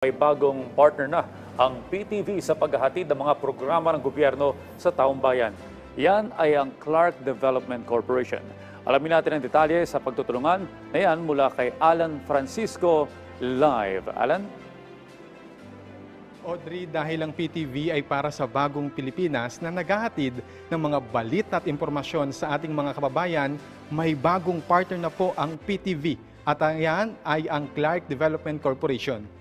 May bagong partner na ang PTV sa paghahatid ng mga programa ng gobyerno sa taong bayan. Yan ay ang Clark Development Corporation. Alamin natin ang detalye sa pagtutulungan na yan mula kay Alan Francisco Live. Alan? Audrey, dahil ang PTV ay para sa bagong Pilipinas na naghahatid ng mga balit at impormasyon sa ating mga kababayan, may bagong partner na po ang PTV. At yan ay ang Clark Development Corporation.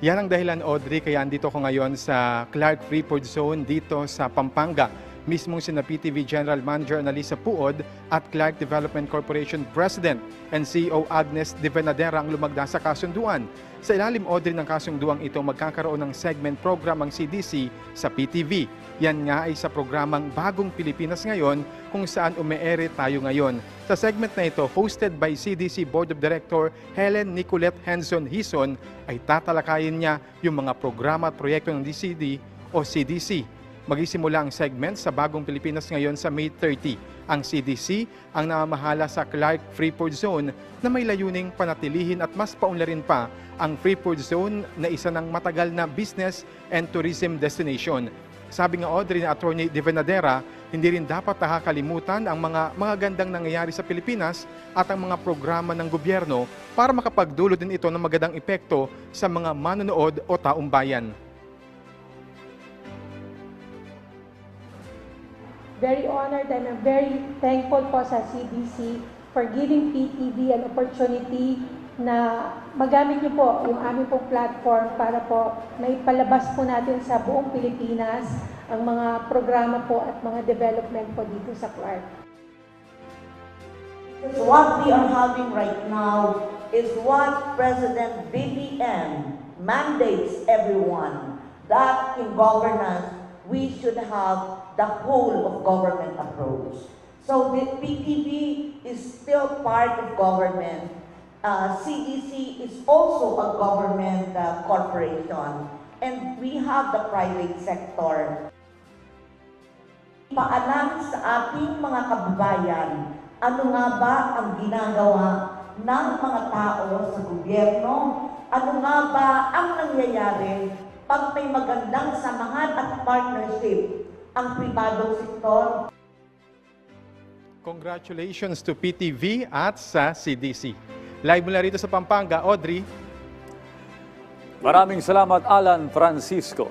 Yan ang dahilan, Audrey, kaya andito ko ngayon sa Clark Freeport Zone dito sa Pampanga. Mismong sina PTV General Manager Analisa Puod at Clark Development Corporation President and CEO Agnes De Venadera ang lumagda sa kasunduan. Sa ilalim, Audrey, ng kasunduang ito, magkakaroon ng segment program ang CDC sa PTV. Yan nga ay sa programang Bagong Pilipinas ngayon kung saan umeere tayo ngayon. Sa segment na ito, hosted by CDC Board of Director Helen Nicolette Henson Hison, ay tatalakayin niya yung mga programa at proyekto ng DCD o CDC. Magisimula ang segment sa Bagong Pilipinas ngayon sa May 30. Ang CDC ang namamahala sa Clark Freeport Zone na may layuning panatilihin at mas paunlarin pa ang Freeport Zone na isa ng matagal na business and tourism destination. Sabi nga Audrey na Attorney De Venadera, hindi rin dapat nakakalimutan ang mga mga gandang nangyayari sa Pilipinas at ang mga programa ng gobyerno para makapagdulot din ito ng magandang epekto sa mga manonood o taong bayan. Very honored and I'm very thankful po sa CDC for giving PTV an opportunity na magamit niyo po yung aming pong platform para po maipalabas po natin sa buong Pilipinas ang mga programa po at mga development po dito sa Clark. What we are having right now is what President BBM mandates everyone that in governance we should have the whole of government approach. So the PTV is still part of government. Uh, CDC is also a government uh, corporation. And we have the private sector. Paalam sa ating mga kababayan, ano nga ba ang ginagawa ng mga tao sa gobyerno? Ano nga ba ang nangyayari pag may magandang samahan at partnership ang pribadong sektor? Congratulations to PTV at sa CDC. Live mula rito sa Pampanga, Audrey. Maraming salamat Alan Francisco.